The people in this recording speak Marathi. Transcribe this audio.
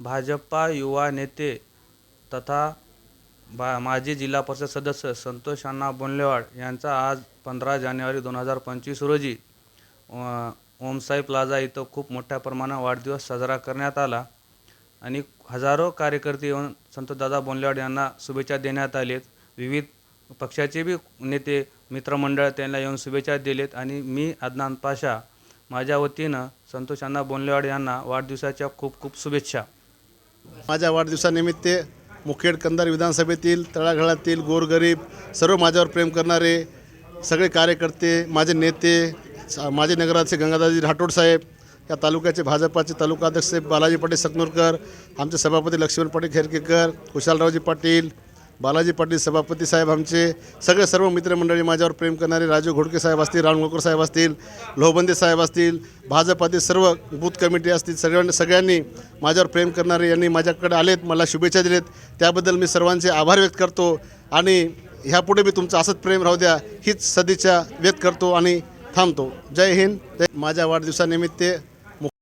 भाजपा युवा नेते तथा बा माजी जिल्हा परिषद सदस्य संतोष अण्णा बोनलेवाड यांचा आज पंधरा जानेवारी दोन हजार पंचवीस रोजी ओमसाई प्लाझा इथं खूप मोठ्या प्रमाणात वाढदिवस साजरा करण्यात आला. आणि हजारो कार्यकर्ते येऊन संतोषदादा बोंलेवाड यांना शुभेच्छा देण्यात आलेत. विविध पक्षाचे बी नेते मित्रमंडळ त्यांना येऊन शुभेच्छा दिलेत आणि मी अदनान पाशा माझ्या वतीनं संतोष अण्णा बोनलेवाड यांना वाढदिवसाच्या खूप खूप शुभेच्छा. माझ्या वाढदिवसानिमित्त मुखेड कंदार विधानसभेतील तळागाळातील गोरगरीब सर्व माझ्यावर प्रेम करणारे सगळे कार्यकर्ते माझे नेते स- नगराचे गंगादाजी राठोड साहेब या तालुक्याचे भाजपाचे तालुका अध्यक्ष बालाजी पाटील सकनूरकर आमचे सभापती लक्ष्मण पाटील खेरकेकर खुशालरावजी पाटील बालाजी पाटील सभापती साहेब आमचे सगळे सर्व मित्रमंडळी माझ्यावर प्रेम करणारे राजू घोडके साहेब असतील रामगोकर साहेब असतील लोहबंदे साहेब असतील भाजपातील सर्व बूथ कमिटी असतील सगळ्यांनी सगळ्यांनी माझ्यावर प्रेम करणारे यांनी माझ्याकडे आलेत मला शुभेच्छा दिलेत. त्याबद्दल मी सर्वांचे आभार व्यक्त करतो आणि ह्यापुढे मी तुमचं असंच प्रेम राहू द्या हीच सदिच्छा व्यक्त करतो आणि थांबतो. जय हिंद जय माझ्या वाढदिवसानिमित्त